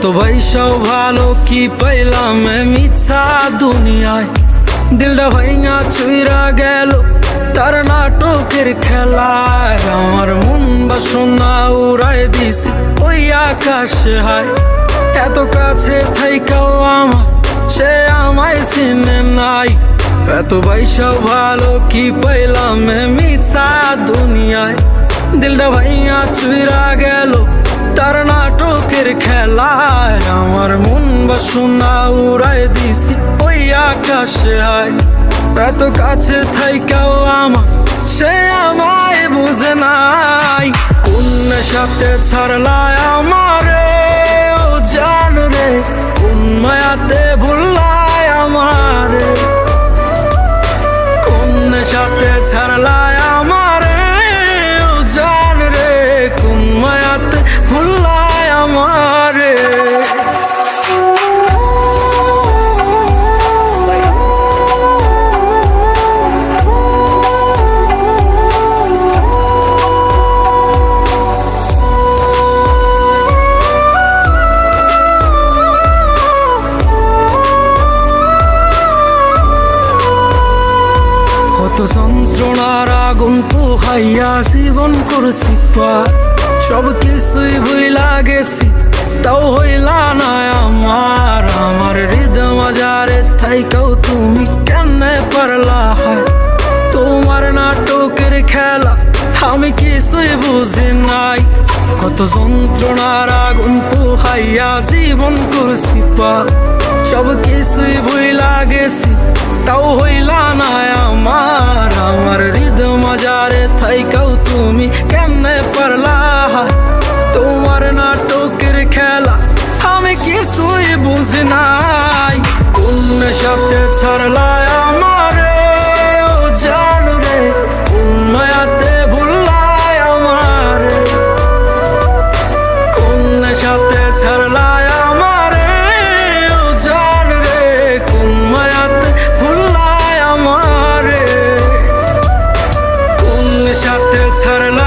এত পয়সাও ভালো কি পাইলাম মিথ্যা দুনিয়ায়? দিলটা ভাইঙা চুইরা গেল তার নাটকের খেলায়। আমার মন বাসনা উড়াই দিছি ওই আকাশে হায়। এত কাছে থাইকাও আমার, সে আমায় চিনে নাই। এত পয়সাও ভালো কি পাইলাম মিথ্যা দুনিয়ায়? দিলটা ভাইয়া চুইরা গেল তার নাটকের খেলায় আমার মন বাসনা উড়াই দিছি, ওই আকাশে আয় এত কাছে থাইকাও আমার, সে আমায় বুঝে নাই। কোন সাথে ছাড়লায় আমারে, ও জান রে, কোন মায়াতে ভুললায় আমারে। কোন সাথে ছাড়লায় যন্ত্রণার আগুন পোহাইয়া জীবন করছি পার সব কিছুই ভুইলা গেছি, তাও হইলা না আমার। আমার হৃদয় মাজারে থাইকাও তুমি কেমনে পারলা হয়? তোমার নাটকের খেলা আমি কিছুই বুঝি নাই। কত যন্ত্রণার আগুন পোহাইয়া জীবন করছি পা। সব কিছুই ভুইলা গেছি, তাও হইলা না আমার। কিছুই বুঝি নাই। কোন নেশাতে ছাড়লায় আমারে, ও জান রে মায়াতে ভুললায় আমারে। কোন নেশাতে ছাড়লায় আমারে, ও জান রে, কোন মায়াতে ভুললায় আমারে। কোন নেশাতে ছাড়লায়